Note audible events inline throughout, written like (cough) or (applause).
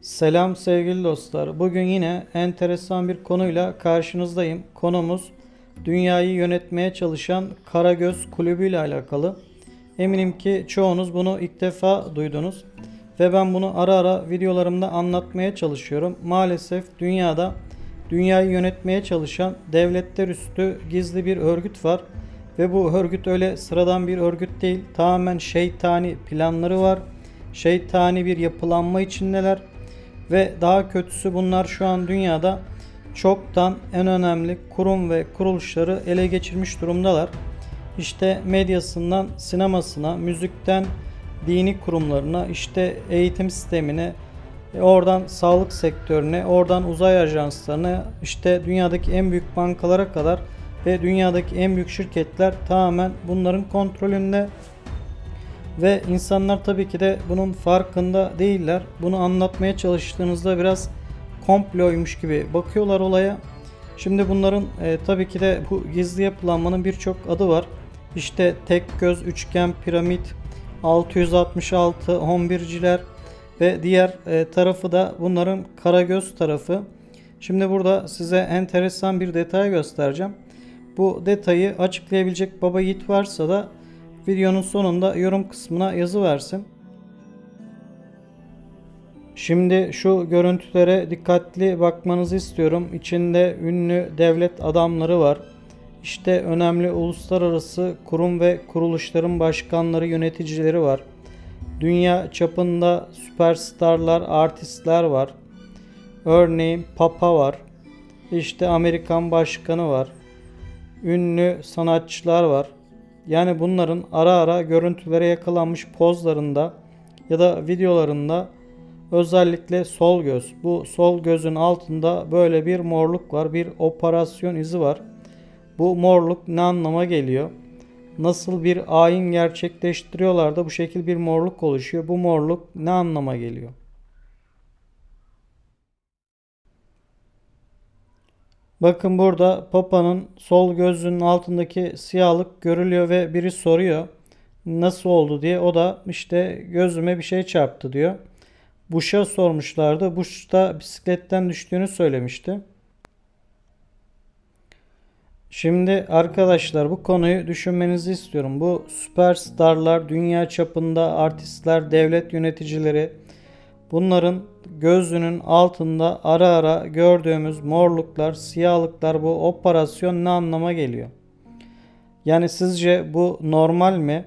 Selam sevgili dostlar. Bugün yine enteresan bir konuyla karşınızdayım. Konumuz dünyayı yönetmeye çalışan Karagöz Kulübü ile alakalı. Eminim ki çoğunuz bunu ilk defa duydunuz ve ben bunu ara ara videolarımda anlatmaya çalışıyorum. Maalesef dünyada dünyayı yönetmeye çalışan devletler üstü gizli bir örgüt var ve bu örgüt öyle sıradan bir örgüt değil. Tamamen şeytani planları var. Şeytani bir yapılanma içindeler. Ve daha kötüsü bunlar şu an dünyada çoktan en önemli kurum ve kuruluşları ele geçirmiş durumdalar. İşte medyasından sinemasına, müzikten dini kurumlarına, işte eğitim sistemine, e, oradan sağlık sektörüne, oradan uzay ajanslarına, işte dünyadaki en büyük bankalara kadar ve dünyadaki en büyük şirketler tamamen bunların kontrolünde. Ve insanlar tabii ki de bunun farkında değiller. Bunu anlatmaya çalıştığınızda biraz komploymuş gibi bakıyorlar olaya. Şimdi bunların e, tabii ki de bu gizli yapılanmanın birçok adı var. İşte tek göz, üçgen, piramit, 666, 11'ciler ve diğer e, tarafı da bunların karagöz tarafı. Şimdi burada size enteresan bir detay göstereceğim. Bu detayı açıklayabilecek baba yiğit varsa da videonun sonunda yorum kısmına yazı versin. Şimdi şu görüntülere dikkatli bakmanızı istiyorum. İçinde ünlü devlet adamları var. İşte önemli uluslararası kurum ve kuruluşların başkanları, yöneticileri var. Dünya çapında süperstarlar, artistler var. Örneğin Papa var. İşte Amerikan başkanı var. Ünlü sanatçılar var. Yani bunların ara ara görüntülere yakalanmış pozlarında ya da videolarında özellikle sol göz. Bu sol gözün altında böyle bir morluk var. Bir operasyon izi var. Bu morluk ne anlama geliyor? Nasıl bir ayin gerçekleştiriyorlar da bu şekil bir morluk oluşuyor. Bu morluk ne anlama geliyor? Bakın burada Papa'nın sol gözünün altındaki siyahlık görülüyor ve biri soruyor nasıl oldu diye. O da işte gözüme bir şey çarptı diyor. Bush'a sormuşlardı. Bush da bisikletten düştüğünü söylemişti. Şimdi arkadaşlar bu konuyu düşünmenizi istiyorum. Bu süperstarlar, dünya çapında artistler, devlet yöneticileri bunların gözünün altında ara ara gördüğümüz morluklar, siyahlıklar bu operasyon ne anlama geliyor? Yani sizce bu normal mi?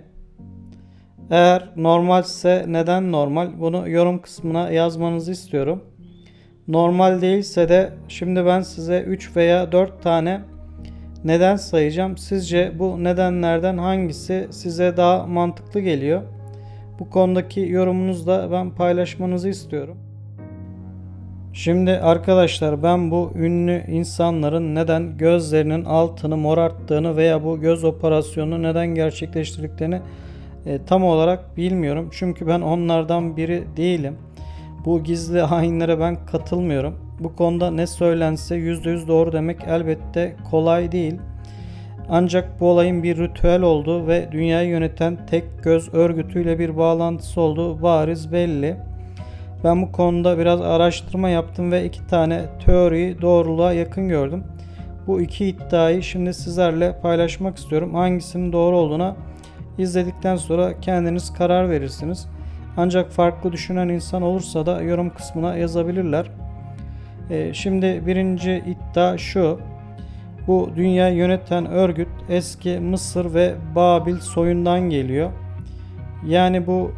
Eğer normalse neden normal? Bunu yorum kısmına yazmanızı istiyorum. Normal değilse de şimdi ben size 3 veya 4 tane neden sayacağım. Sizce bu nedenlerden hangisi size daha mantıklı geliyor? Bu konudaki yorumunuzu da ben paylaşmanızı istiyorum. Şimdi arkadaşlar ben bu ünlü insanların neden gözlerinin altını morarttığını veya bu göz operasyonunu neden gerçekleştirdiklerini e, tam olarak bilmiyorum. Çünkü ben onlardan biri değilim. Bu gizli (laughs) hainlere ben katılmıyorum. Bu konuda ne söylense %100 doğru demek elbette kolay değil. Ancak bu olayın bir ritüel olduğu ve dünyayı yöneten tek göz örgütüyle bir bağlantısı olduğu bariz belli. Ben bu konuda biraz araştırma yaptım ve iki tane teoriyi doğruluğa yakın gördüm. Bu iki iddiayı şimdi sizlerle paylaşmak istiyorum. Hangisinin doğru olduğuna izledikten sonra kendiniz karar verirsiniz. Ancak farklı düşünen insan olursa da yorum kısmına yazabilirler. Ee, şimdi birinci iddia şu. Bu dünya yöneten örgüt eski Mısır ve Babil soyundan geliyor. Yani bu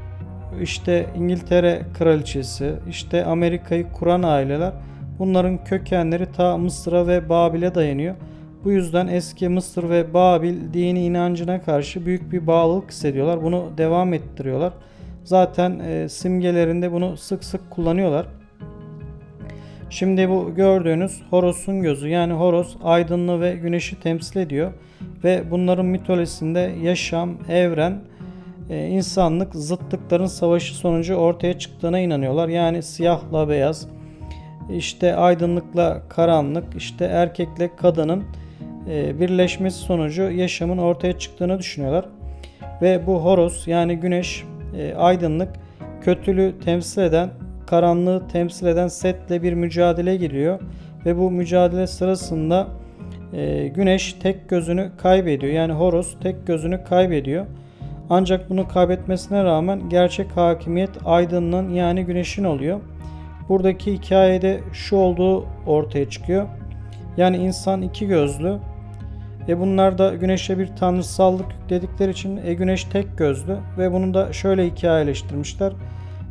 işte İngiltere kraliçesi, işte Amerika'yı kuran aileler bunların kökenleri ta Mısır'a ve Babil'e dayanıyor. Bu yüzden eski Mısır ve Babil dini inancına karşı büyük bir bağlılık hissediyorlar. Bunu devam ettiriyorlar. Zaten e, simgelerinde bunu sık sık kullanıyorlar. Şimdi bu gördüğünüz Horos'un gözü yani Horos aydınlığı ve güneşi temsil ediyor. Ve bunların mitolojisinde yaşam, evren, e, insanlık zıtlıkların savaşı sonucu ortaya çıktığına inanıyorlar. Yani siyahla beyaz, işte aydınlıkla karanlık, işte erkekle kadının e, birleşmesi sonucu yaşamın ortaya çıktığını düşünüyorlar. Ve bu Horos yani güneş, e, aydınlık, kötülüğü temsil eden karanlığı temsil eden setle bir mücadele giriyor ve bu mücadele sırasında e, Güneş tek gözünü kaybediyor. Yani Horus tek gözünü kaybediyor. Ancak bunu kaybetmesine rağmen gerçek hakimiyet aydınlığın yani güneşin oluyor. Buradaki hikayede şu olduğu ortaya çıkıyor. Yani insan iki gözlü. E bunlar da güneşe bir tanrısallık yükledikleri için e güneş tek gözlü ve bunu da şöyle hikayeleştirmişler.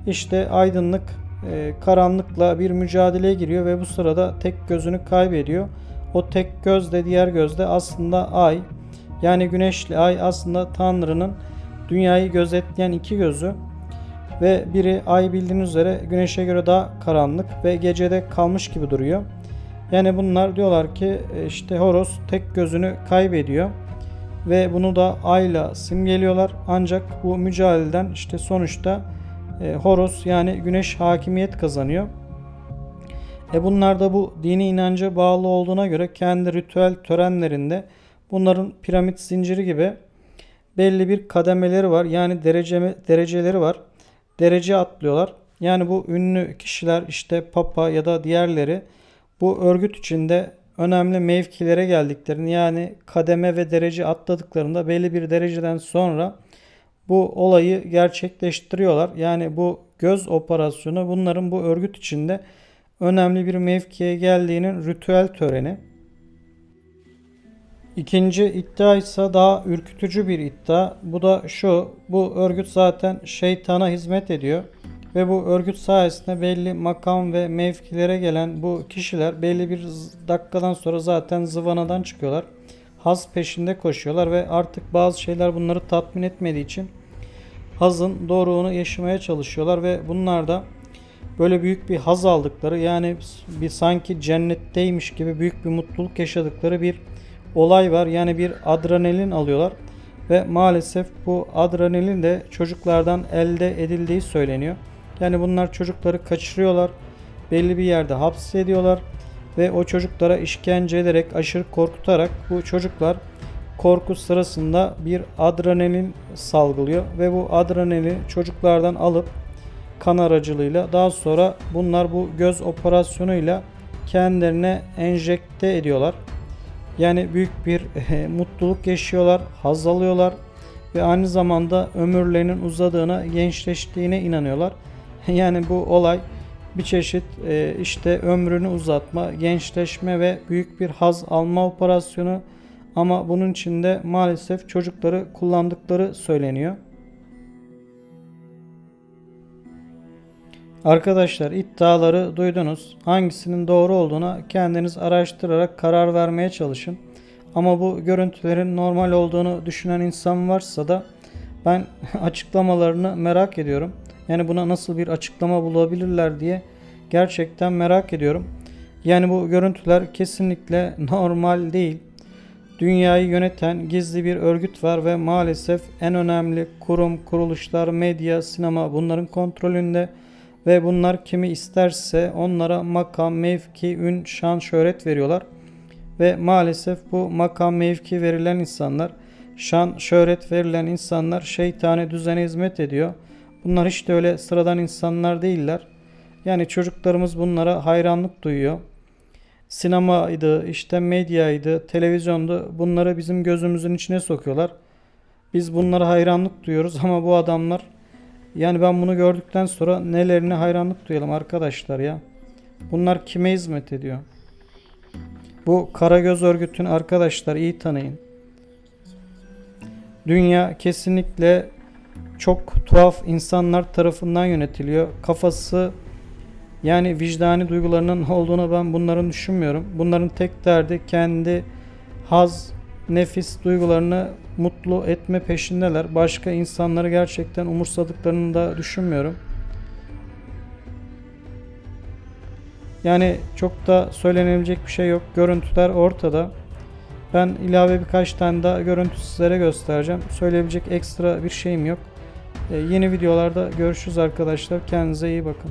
İşte aydınlık e, karanlıkla bir mücadeleye giriyor ve bu sırada tek gözünü kaybediyor. O tek göz de diğer göz de aslında ay. Yani güneşli ay aslında Tanrı'nın dünyayı gözetleyen iki gözü ve biri ay bildiğiniz üzere güneşe göre daha karanlık ve gecede kalmış gibi duruyor. Yani bunlar diyorlar ki e, işte Horos tek gözünü kaybediyor ve bunu da ayla simgeliyorlar. Ancak bu mücadeleden işte sonuçta e, Horos yani güneş hakimiyet kazanıyor. E bunlar da bu dini inanca bağlı olduğuna göre kendi ritüel törenlerinde bunların piramit zinciri gibi belli bir kademeleri var. Yani derece, dereceleri var. Derece atlıyorlar. Yani bu ünlü kişiler işte papa ya da diğerleri bu örgüt içinde önemli mevkilere geldiklerini yani kademe ve derece atladıklarında belli bir dereceden sonra bu olayı gerçekleştiriyorlar. Yani bu göz operasyonu bunların bu örgüt içinde önemli bir mevkiye geldiğinin ritüel töreni. İkinci iddia ise daha ürkütücü bir iddia. Bu da şu. Bu örgüt zaten şeytana hizmet ediyor. Ve bu örgüt sayesinde belli makam ve mevkilere gelen bu kişiler belli bir dakikadan sonra zaten zıvanadan çıkıyorlar. Haz peşinde koşuyorlar ve artık bazı şeyler bunları tatmin etmediği için hazın doğruğunu yaşamaya çalışıyorlar ve bunlar da böyle büyük bir haz aldıkları yani bir sanki cennetteymiş gibi büyük bir mutluluk yaşadıkları bir olay var. Yani bir adrenalin alıyorlar ve maalesef bu adrenalin de çocuklardan elde edildiği söyleniyor. Yani bunlar çocukları kaçırıyorlar, belli bir yerde hapsediyorlar ve o çocuklara işkence ederek, aşırı korkutarak bu çocuklar korku sırasında bir adrenalin salgılıyor ve bu adrenalini çocuklardan alıp kan aracılığıyla daha sonra bunlar bu göz operasyonuyla kendilerine enjekte ediyorlar. Yani büyük bir (laughs) mutluluk yaşıyorlar, haz alıyorlar ve aynı zamanda ömürlerinin uzadığına, gençleştiğine inanıyorlar. (laughs) Yani bu olay bir çeşit e, işte ömrünü uzatma, gençleşme ve büyük bir haz alma operasyonu ama bunun içinde maalesef çocukları kullandıkları söyleniyor. Arkadaşlar iddiaları duydunuz. Hangisinin doğru olduğuna kendiniz araştırarak karar vermeye çalışın. Ama bu görüntülerin normal olduğunu düşünen insan varsa da ben (laughs) açıklamalarını merak ediyorum. Yani buna nasıl bir açıklama bulabilirler diye gerçekten merak ediyorum. Yani bu görüntüler kesinlikle (laughs) normal değil. Dünyayı yöneten gizli bir örgüt var ve maalesef en önemli kurum, kuruluşlar, medya, sinema bunların kontrolünde ve bunlar kimi isterse onlara makam, mevki, ün, şan, şöhret veriyorlar. Ve maalesef bu makam, mevki verilen insanlar, şan, şöhret verilen insanlar şeytani düzene hizmet ediyor. Bunlar hiç de öyle sıradan insanlar değiller. Yani çocuklarımız bunlara hayranlık duyuyor. Sinemaydı, işte medyaydı, televizyondu bunları bizim gözümüzün içine sokuyorlar. Biz bunlara hayranlık duyuyoruz ama bu adamlar yani ben bunu gördükten sonra nelerine hayranlık duyalım arkadaşlar ya. Bunlar kime hizmet ediyor? Bu Karagöz örgütün arkadaşlar iyi tanıyın. Dünya kesinlikle çok tuhaf insanlar tarafından yönetiliyor. Kafası yani vicdani duygularının olduğunu ben bunların düşünmüyorum. Bunların tek derdi kendi haz, nefis duygularını mutlu etme peşindeler. Başka insanları gerçekten umursadıklarını da düşünmüyorum. Yani çok da söylenebilecek bir şey yok. Görüntüler ortada. Ben ilave birkaç tane daha görüntü sizlere göstereceğim. Söyleyebilecek ekstra bir şeyim yok. Ee, yeni videolarda görüşürüz arkadaşlar. Kendinize iyi bakın.